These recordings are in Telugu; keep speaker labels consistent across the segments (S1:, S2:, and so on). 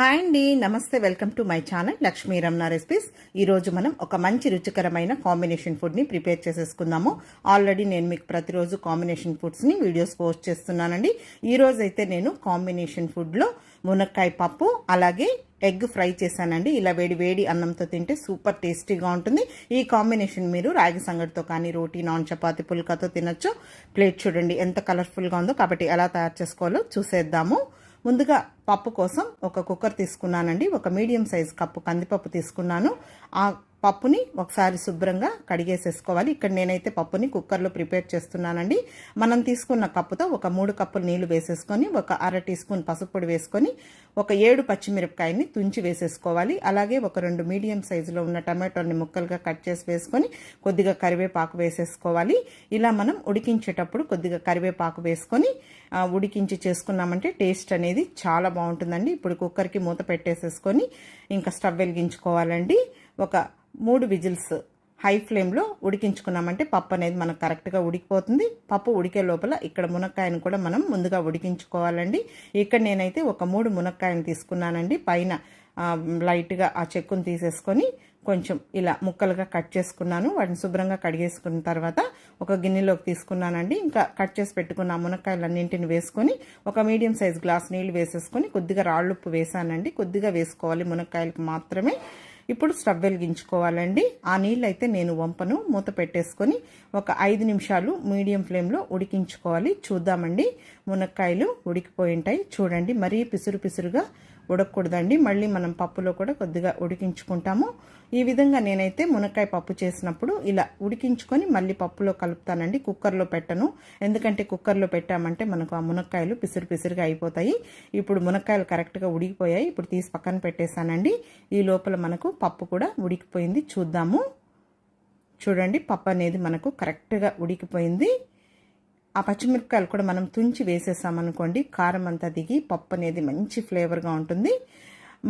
S1: హాయ్ అండి. నమస్తే. Welcome to my channel Lakshmi Ramana recipes. ఈరోజు మనం ఒక మంచి రుచికరమైన కాంబినేషన్ ఫుడ్ని ప్రిపేర్ చేసేసుకుందాము. ఆల్రెడీ నేను మీకు ప్రతిరోజు కాంబినేషన్ ఫుడ్స్ని వీడియోస్ పోస్ట్ చేస్తున్నానండి. ఈరోజు అయితే నేను కాంబినేషన్ ఫుడ్లో మునక్కాయ పప్పు అలాగే ఎగ్ ఫ్రై చేశానండి. ఇలా వేడి వేడి అన్నంతో తింటే సూపర్ టేస్టీగా ఉంటుంది. ఈ కాంబినేషన్ మీరు రాగి సంగటితో కానీ రోటీ నాన్ చపాతి పుల్కాతో తినొచ్చు. ప్లేట్ చూడండి ఎంత కలర్ఫుల్గా ఉందో. కాబట్టి ఎలా తయారు చేసుకోవాలో చూసేద్దాము. ముందుగా పప్పు కోసం ఒక కుక్కర్ తీసుకున్నానండి. ఒక మీడియం సైజ్ కప్పు కందిపప్పు తీసుకున్నాను. ఆ పప్పుని ఒకసారి శుభ్రంగా కడిగేసేసుకోవాలి. ఇక్కడ నేనైతే పప్పుని కుక్కర్లో ప్రిపేర్ చేస్తున్నానండి. మనం తీసుకున్న కప్పుతో ఒక మూడు కప్పులు నీళ్ళు వేసేసుకొని ఒక అర టీ స్పూన్ పసుపు పొడి వేసుకొని ఒక ఏడు పచ్చిమిరపకాయని తుంచి వేసేసుకోవాలి. అలాగే ఒక రెండు మీడియం సైజులో ఉన్న టమాటోని ముక్కలుగా కట్ చేసి వేసుకొని కొద్దిగా కరివేపాకు వేసేసుకోవాలి. ఇలా మనం ఉడికించేటప్పుడు కొద్దిగా కరివేపాకు వేసుకొని ఉడికించి చేసుకున్నామంటే టేస్ట్ అనేది చాలా బాగుంటుందండి. ఇప్పుడు కుక్కర్కి మూత పెట్టేసేసుకొని ఇంకా స్టవ్ వెలిగించుకోవాలండి. ఒక మూడు విజిల్స్ హై ఫ్లేమ్లో ఉడికించుకున్నామంటే పప్పు అనేది మనకు కరెక్ట్గా ఉడికిపోతుంది. పప్పు ఉడికే లోపల ఇక్కడ మునక్కాయను కూడా మనం ముందుగా ఉడికించుకోవాలండి. ఇక్కడ నేనైతే ఒక మూడు మునక్కాయను తీసుకున్నానండి. పైన లైట్గా ఆ చెక్కును తీసేసుకొని కొంచెం ఇలా ముక్కలుగా కట్ చేసుకున్నాను. వాటిని శుభ్రంగా కడిగేసుకున్న తర్వాత ఒక గిన్నెలోకి తీసుకున్నానండి. ఇంకా కట్ చేసి పెట్టుకున్న మునక్కాయలన్నింటిని వేసుకొని ఒక మీడియం సైజ్ గ్లాస్ నీళ్ళు వేసేసుకొని కొద్దిగా రాళ్ళుప్పు వేసానండి. కొద్దిగా వేసుకోవాలి మునక్కాయలకు మాత్రమే. ఇప్పుడు స్టవ్ వెలిగించుకోవాలండి. ఆ నీళ్ళు అయితే నేను వంపను. మూత పెట్టేసుకొని ఒక ఐదు నిమిషాలు మీడియం ఫ్లేమ్లో ఉడికించుకోవాలి. చూద్దామండి. మునక్కాయలు ఉడికిపోయి ఉంటాయి. చూడండి. మరీ పిసురు పిసురుగా ఉడకకూడదండి మళ్ళీ మనం పప్పులో కూడా కొద్దిగా ఉడికించుకుంటాము. ఈ విధంగా నేనైతే మునక్కాయ పప్పు చేసినప్పుడు ఇలా ఉడికించుకొని మళ్ళీ పప్పులో కలుపుతానండి. కుక్కర్లో పెట్టను. ఎందుకంటే కుక్కర్లో పెట్టామంటే మనకు ఆ మునక్కాయలు పిసిరు పిసిరుగా అయిపోతాయి. ఇప్పుడు మునక్కాయలు కరెక్ట్గా ఉడికిపోయాయి. ఇప్పుడు తీసి పక్కన పెట్టేశానండి. ఈ లోపల మనకు పప్పు కూడా ఉడికిపోయింది. చూద్దాము. చూడండి పప్పు అనేది మనకు కరెక్ట్గా ఉడికిపోయింది. ఆ పచ్చిమిరపకాయలు కూడా మనం తుంచి వేసేసామనుకోండి కారం అంతా దిగి పప్పు అనేది మంచి ఫ్లేవర్గా ఉంటుంది.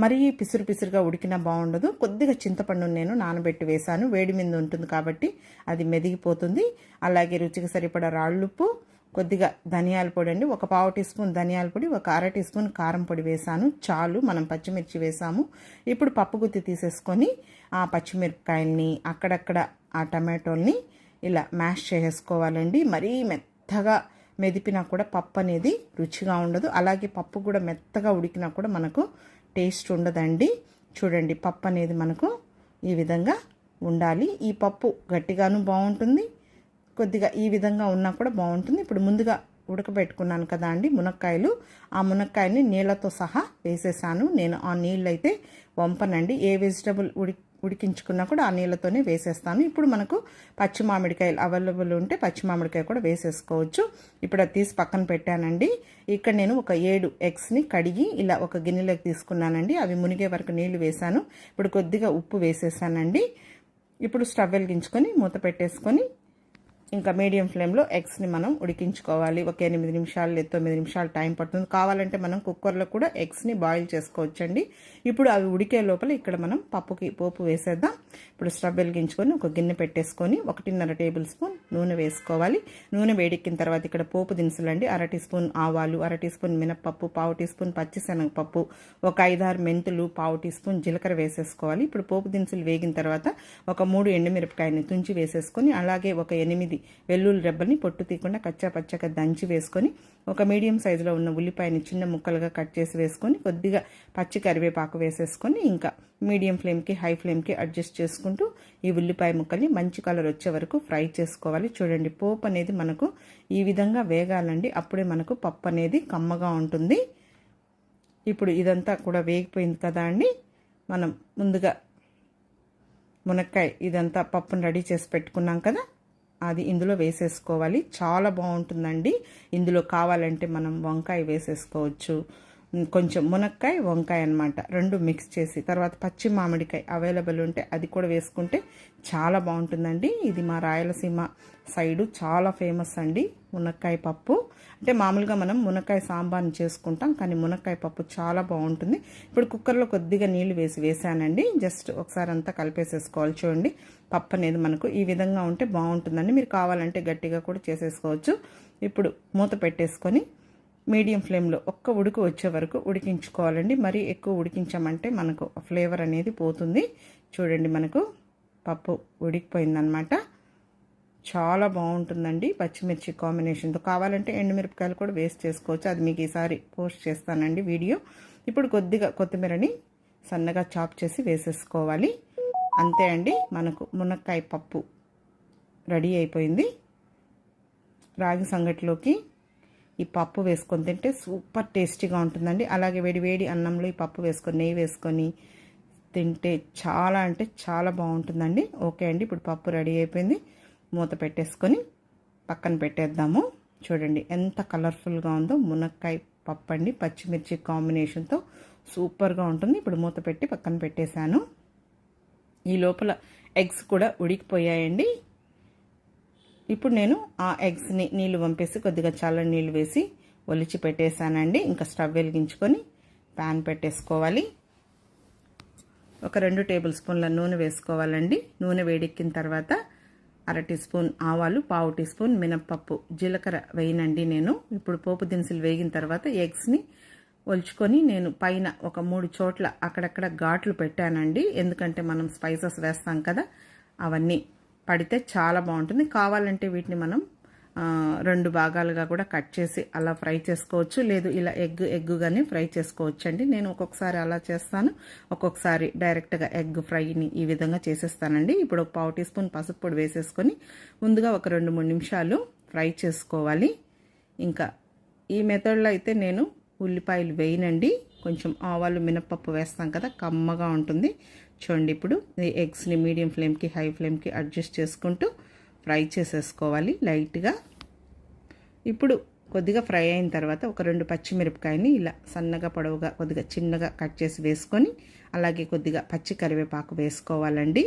S1: మరీ పిసురు పిసురుగా ఉడికినా బాగుండదు. కొద్దిగా చింతపండు నేను నానబెట్టి వేశాను వేడి మీద ఉంటుంది కాబట్టి అది మెదిగిపోతుంది. అలాగే రుచికి సరిపడా రాళ్ళుప్పు కొద్దిగా ధనియాల పొడి అండి. ఒక పావు టీ స్పూన్ ధనియాల పొడి ఒక అర టీ స్పూన్ కారం పొడి వేసాను. చాలు మనం పచ్చిమిర్చి వేసాము. ఇప్పుడు పప్పు గుత్తి తీసేసుకొని ఆ పచ్చిమిరపకాయల్ని అక్కడక్కడ ఆ టమాటోల్ని ఇలా మ్యాష్ చేసుకోవాలండి మరీ మెత్తగా మెదిపినా కూడా పప్పు అనేది రుచిగా ఉండదు. అలాగే పప్పు కూడా మెత్తగా ఉడికినా కూడా మనకు టేస్ట్ ఉండదండి. చూడండి పప్పు అనేది మనకు ఈ విధంగా ఉండాలి. ఈ పప్పు గట్టిగాను బాగుంటుంది. కొద్దిగా ఈ విధంగా ఉన్నా కూడా బాగుంటుంది. ఇప్పుడు ముందుగా ఉడకబెట్టుకున్నాను కదా అండి మునక్కాయలు. ఆ మునక్కాయని నీళ్ళతో సహా వేసేసాను. నేను ఆ నీళ్ళు అయితే వంపనండి. ఏ వెజిటబుల్ ఉడి ఉడికించుకున్నా కూడా ఆ నీళ్ళతోనే వేసేస్తాను. ఇప్పుడు మనకు పచ్చి మామిడికాయలు అవైలబుల్ ఉంటే పచ్చి మామిడికాయ కూడా వేసేసుకోవచ్చు. ఇప్పుడు అది తీసి పక్కన పెట్టానండి. ఇక్కడ నేను ఒక ఏడు ఎగ్స్ని కడిగి ఇలా ఒక గిన్నెలోకి తీసుకున్నానండి. అవి మునిగే వరకు నీళ్ళు వేశాను. ఇప్పుడు కొద్దిగా ఉప్పు వేసేసానండి. ఇప్పుడు స్టవ్ వెలిగించుకొని మూత పెట్టేసుకొని ఇంకా మీడియం ఫ్లేమ్లో ఎగ్స్ని మనం ఉడికించుకోవాలి. ఒక ఎనిమిది నిమిషాలు లేదా తొమ్మిది నిమిషాలు టైం పడుతుంది. కావాలంటే మనం కుక్కర్లో కూడా ఎగ్స్ని బాయిల్ చేసుకోవచ్చండి. ఇప్పుడు అవి ఉడికే లోపల ఇక్కడ మనం పప్పుకి పోపు వేసేద్దాం. ఇప్పుడు స్టవ్ వెలిగించుకొని ఒక గిన్నె పెట్టేసుకొని ఒకటిన్నర టేబుల్ స్పూన్ నూనె వేసుకోవాలి. నూనె వేడెక్కిన తర్వాత ఇక్కడ పోపు దినుసులండి. అర టీ స్పూన్ ఆవాలు అర టీ స్పూన్ మినప్పప్పు పావు టీ స్పూన్ పచ్చిశనగపప్పు ఒక ఐదారు మెంతులు పావు టీ స్పూన్ జీలకర్ర వేసేసుకోవాలి. ఇప్పుడు పోపు దినుసులు వేగిన తర్వాత ఒక మూడు ఎండుమిరపకాయని తుంచి వేసేసుకొని అలాగే ఒక ఎనిమిది వెల్లుల్లి రెబ్బల్ని పొట్టు తీయకుండా కచ్చా పచ్చగా దంచి వేసుకొని ఒక మీడియం సైజులో ఉన్న ఉల్లిపాయని చిన్న ముక్కలుగా కట్ చేసి వేసుకొని కొద్దిగా పచ్చి కరివేపాకు వేసేసుకొని ఇంకా మీడియం ఫ్లేమ్కి హై ఫ్లేమ్కి అడ్జస్ట్ చేసుకుంటూ ఈ ఉల్లిపాయ ముక్కల్ని మంచి కలర్ వచ్చే వరకు ఫ్రై చేసుకోవాలి. చూడండి పోపు అనేది మనకు ఈ విధంగా వేగాలండి. అప్పుడే మనకు పప్పు అనేది కమ్మగా ఉంటుంది. ఇప్పుడు ఇదంతా కూడా వేగిపోయింది కదా అండి. మనం ముందుగా మునక్కాయ ఇదంతా పప్పును రెడీ చేసి పెట్టుకున్నాం కదా. అది ఇందులో వేసేసుకోవాలి. చాలా బాగుంటుందండి. ఇందులో కావాలంటే మనం వంకాయ వేసేసుకోవచ్చు. కొంచెం మునక్కాయ వంకాయ అనమాట రెండు మిక్స్ చేసి తర్వాత పచ్చి మామిడికాయ అవైలబుల్ ఉంటే అది కూడా వేసుకుంటే చాలా బాగుంటుందండి. ఇది మా రాయలసీమ సైడు చాలా ఫేమస్ అండి మునక్కాయ పప్పు. అంటే మామూలుగా మనం మునక్కాయ సాంబార్ని చేసుకుంటాం కానీ మునక్కాయ పప్పు చాలా బాగుంటుంది. ఇప్పుడు కుక్కర్లో కొద్దిగా నీళ్ళు వేసి వేసానండి. జస్ట్ ఒకసారి అంతా కలిపేసేసుకోవాలి చూడండి. పప్పు అనేది మనకు ఈ విధంగా ఉంటే బాగుంటుందండి. మీరు కావాలంటే గట్టిగా కూడా చేసేసుకోవచ్చు. ఇప్పుడు మూత పెట్టేసుకొని మీడియం ఫ్లేమ్లో ఒక్క ఉడుకు వచ్చే వరకు ఉడికించుకోవాలండి. మరీ ఎక్కువ ఉడికించామంటే మనకు ఫ్లేవర్ అనేది పోతుంది. చూడండి మనకు పప్పు ఉడికిపోయిందనమాట చాలా బాగుంటుందండి పచ్చిమిర్చి కాంబినేషన్తో. కావాలంటే ఎండుమిరపకాయలు కూడా వేస్ట్ చేసుకోవచ్చు. అది మీకు ఈసారి పోస్ట్ చేస్తానండి వీడియో. ఇప్పుడు కొద్దిగా కొత్తిమీరని సన్నగా చాప్ చేసి వేసేసుకోవాలి. అంతే అండి మనకు మునక్కాయ పప్పు రెడీ అయిపోయింది. రాగి సంగటిలోకి ఈ పప్పు వేసుకొని తింటే సూపర్ టేస్టీగా ఉంటుందండి. అలాగే వేడి వేడి అన్నంలో ఈ పప్పు వేసుకొని నెయ్యి వేసుకొని తింటే చాలా అంటే చాలా బాగుంటుందండి. ఓకే అండి ఇప్పుడు పప్పు రెడీ అయిపోయింది. మూత పెట్టేసుకొని పక్కన పెట్టేద్దాము. చూడండి ఎంత కలర్ఫుల్గా ఉందో మునక్కాయ పప్పు అండి. పచ్చిమిర్చి కాంబినేషన్తో సూపర్గా ఉంటుంది. ఇప్పుడు మూత పెట్టి పక్కన పెట్టేశాను. ఈ లోపల ఎగ్స్ కూడా ఉడికిపోయాయండి. ఇప్పుడు నేను ఆ ఎగ్స్ని నీళ్ళు పంపేసి కొద్దిగా చాలా నీళ్ళు వేసి ఒలిచి పెట్టేశానండి. ఇంకా స్టవ్ వెలిగించుకొని ప్యాన్ పెట్టేసుకోవాలి. ఒక రెండు టేబుల్ స్పూన్ల నూనె వేసుకోవాలండి. నూనె వేడెక్కిన తర్వాత అర టీ స్పూన్ ఆవాలు పావు టీ స్పూన్ మినప్పప్పు జీలకర్ర వేయనండి నేను. ఇప్పుడు పోపు దినుసులు వేగిన తర్వాత ఎగ్స్ని ఒలుచుకొని నేను పైన ఒక మూడు చోట్ల అక్కడక్కడ ఘాట్లు పెట్టానండి. ఎందుకంటే మనం స్పైసెస్ వేస్తాం కదా అవన్నీ పడితే చాలా బాగుంటుంది. కావాలంటే వీటిని మనం రెండు భాగాలుగా కూడా కట్ చేసి అలా ఫ్రై చేసుకోవచ్చు. లేదు ఇలా ఎగ్ ఎగ్గుగానే ఫ్రై చేసుకోవచ్చు అండి నేను ఒక్కొక్కసారి అలా చేస్తాను. ఒక్కొక్కసారి డైరెక్ట్గా ఎగ్ ఫ్రైని ఈ విధంగా చేసేస్తానండి. ఇప్పుడు ఒక పావు టీ స్పూన్ పసుపు పొడి వేసేసుకొని ముందుగా ఒక రెండు మూడు నిమిషాలు ఫ్రై చేసుకోవాలి. ఇంకా ఈ మెథడ్లో అయితే నేను ఉల్లిపాయలు వేయనండి. కొంచెం ఆవాలు మినపప్పు వేస్తాం కదా కమ్మగా ఉంటుంది. చూడండి ఇప్పుడు ఎగ్స్ని మీడియం ఫ్లేమ్కి హై ఫ్లేమ్కి అడ్జస్ట్ చేసుకుంటూ ఫ్రై చేసేసుకోవాలి లైట్గా. ఇప్పుడు కొద్దిగా ఫ్రై అయిన తర్వాత ఒక రెండు పచ్చిమిరపకాయని ఇలా సన్నగా పొడవుగా కొద్దిగా చిన్నగా కట్ చేసి వేసుకొని అలాగే కొద్దిగా పచ్చి కరివేపాకు వేసుకోవాలండి.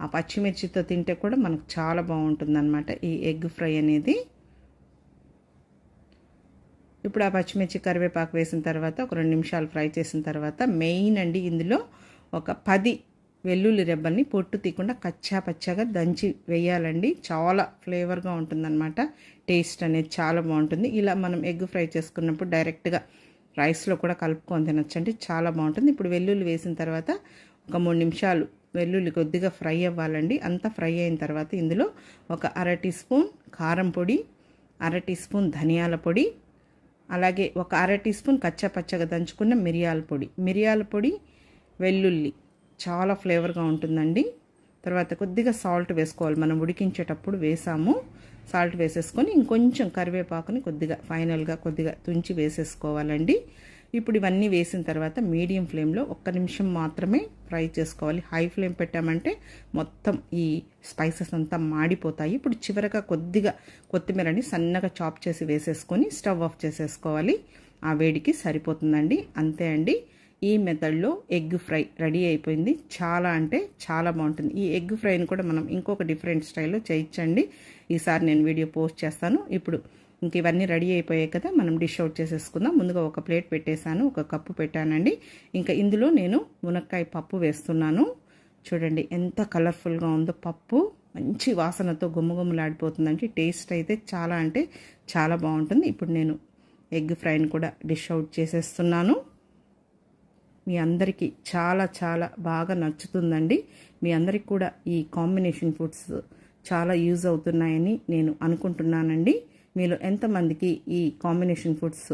S1: ఆ పచ్చిమిర్చితో తింటే కూడా మనకు చాలా బాగుంటుందన్నమాట ఈ ఎగ్ ఫ్రై అనేది. ఇప్పుడు ఆ పచ్చిమిర్చి కరివేపాకు వేసిన తర్వాత ఒక రెండు నిమిషాలు ఫ్రై చేసిన తర్వాత మెయిన్ అండి ఇందులో ఒక పది వెల్లుల్లి రెబ్బల్ని పొట్టు తీయకుండా కచ్చా పచ్చగా దంచి వేయాలండి. చాలా ఫ్లేవర్గా ఉంటుందన్నమాట. టేస్ట్ అనేది చాలా బాగుంటుంది. ఇలా మనం ఎగ్ ఫ్రై చేసుకున్నప్పుడు డైరెక్ట్గా రైస్లో కూడా కలుపుకొని తినొచ్చండి. చాలా బాగుంటుంది. ఇప్పుడు వెల్లుల్లి వేసిన తర్వాత ఒక మూడు నిమిషాలు వెల్లుల్లి కొద్దిగా ఫ్రై అవ్వాలండి. అంతా ఫ్రై అయిన తర్వాత ఇందులో ఒక అర టీ స్పూన్ కారం పొడి అర టీ స్పూన్ ధనియాల పొడి అలాగే ఒక అర టీ స్పూన్ కచ్చా పచ్చగా దంచుకున్న మిరియాల పొడి. మిరియాల పొడి వెల్లుల్లి చాలా ఫ్లేవర్గా ఉంటుందండి. తర్వాత కొద్దిగా సాల్ట్ వేసుకోవాలి. మనం ఉడికించేటప్పుడు వేసాము. సాల్ట్ వేసేసుకొని ఇంకొంచెం కరివేపాకుని కొద్దిగా ఫైనల్గా కొద్దిగా తుంచి వేసేసుకోవాలండి. ఇప్పుడు ఇవన్నీ వేసిన తర్వాత మీడియం ఫ్లేమ్లో ఒక్క నిమిషం మాత్రమే ఫ్రై చేసుకోవాలి. హై ఫ్లేమ్ పెట్టామంటే మొత్తం ఈ స్పైసెస్ అంతా మాడిపోతాయి. ఇప్పుడు చివరగా కొద్దిగా కొత్తిమీరని సన్నగా చాప్ చేసి వేసేసుకొని స్టవ్ ఆఫ్ చేసేసుకోవాలి. ఆ వేడికి సరిపోతుందండి. అంతే అండి. ఈ మెథడ్లో ఎగ్ ఫ్రై రెడీ అయిపోయింది. చాలా అంటే చాలా బాగుంటుంది. ఈ ఎగ్ ఫ్రైని కూడా మనం ఇంకొక డిఫరెంట్ స్టైల్లో చేయించండి. ఈసారి నేను వీడియో పోస్ట్ చేస్తాను. ఇప్పుడు ఇంక ఇవన్నీ రెడీ అయిపోయాయి కదా మనం డిష్ అవుట్ చేసేసుకుందాం. ముందుగా ఒక ప్లేట్ పెట్టేశాను ఒక కప్పు పెట్టానండి. ఇంకా ఇందులో నేను మునక్కాయ పప్పు వేస్తున్నాను. చూడండి ఎంత కలర్ఫుల్గా ఉందో పప్పు. మంచి వాసనతో గుమ్మగుమ్మలాడిపోతుందండి టేస్ట్ అయితే చాలా అంటే చాలా బాగుంటుంది. ఇప్పుడు నేను ఎగ్ ఫ్రైని కూడా డిష్ అవుట్ చేసేస్తున్నాను. మీ అందరికీ చాలా చాలా బాగా నచ్చుతుందండి. మీ అందరికి కూడా ఈ కాంబినేషన్ ఫుడ్స్ చాలా యూజ్ అవుతున్నాయని నేను అనుకుంటున్నానండి. మీలో ఎంతమందికి ఈ కాంబినేషన్ ఫుడ్స్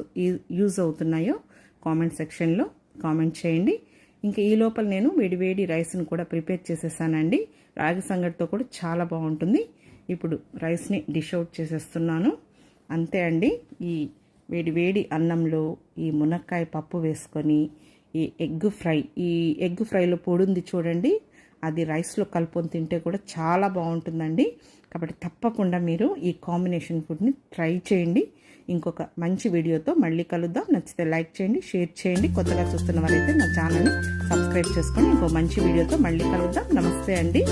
S1: యూజ్ అవుతున్నాయో కామెంట్ సెక్షన్లో కామెంట్ చేయండి. ఇంకా ఈ లోపల నేను వేడివేడి రైస్ని కూడా ప్రిపేర్ చేసేసానండి. రాగి సంగటితో కూడా చాలా బాగుంటుంది. ఇప్పుడు రైస్ని డిష్ అవుట్ చేసేస్తున్నాను. అంతే అండి. ఈ వేడి వేడి అన్నంలో ఈ మునక్కాయ పప్పు వేసుకొని ఈ ఎగ్ ఫ్రై ఈ ఎగ్ ఫ్రైలో పొడుంది చూడండి. అది రైస్లో కలుపుకొని తింటే కూడా చాలా బాగుంటుందండి. కాబట్టి తప్పకుండా మీరు ఈ కాంబినేషన్ ఫుడ్ని ట్రై చేయండి. ఇంకొక మంచి వీడియోతో మళ్ళీ కలుద్దాం. నచ్చితే లైక్ చేయండి షేర్ చేయండి. కొత్తగా చూస్తున్న వారైతే నా ఛానల్ని సబ్స్క్రైబ్ చేసుకొని ఇంకో మంచి వీడియోతో మళ్ళీ కలుద్దాం. నమస్తే అండి.